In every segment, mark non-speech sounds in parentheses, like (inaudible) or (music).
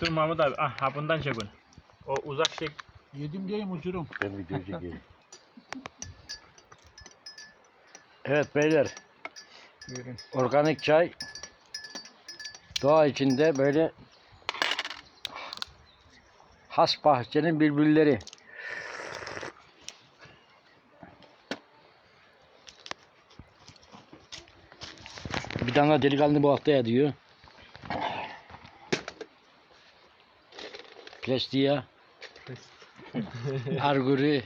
Dur Mahmut abi. Ah ha bundan çek onu. O uzak şey. Yedim diyeyim uçurum. Ben video çekeyim. (laughs) Evet beyler. Buyurun. Organik çay. Doğa içinde böyle has bahçenin bülbülleri. Bir tane daha delikanlı bu hafta diyor. Plestiya. Arguri.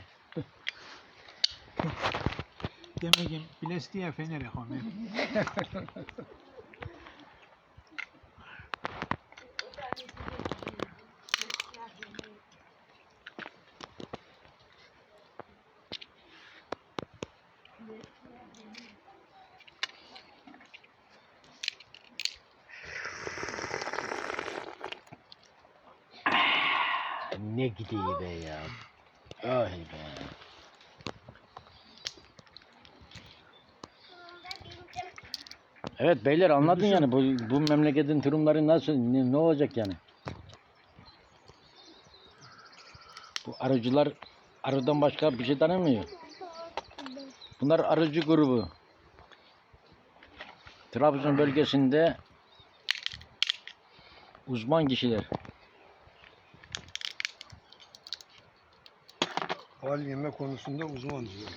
Demek ki Bilestiye Fener'e konu. (laughs) Ne gidiyor be ya. Ay be. Evet beyler anladın yani bu, bu memleketin durumları nasıl ne, ne olacak yani? Bu arıcılar arıdan başka bir şey tanımıyor. Bunlar arıcı grubu. Trabzon bölgesinde uzman kişiler. Bal yeme konusunda uzman diyor.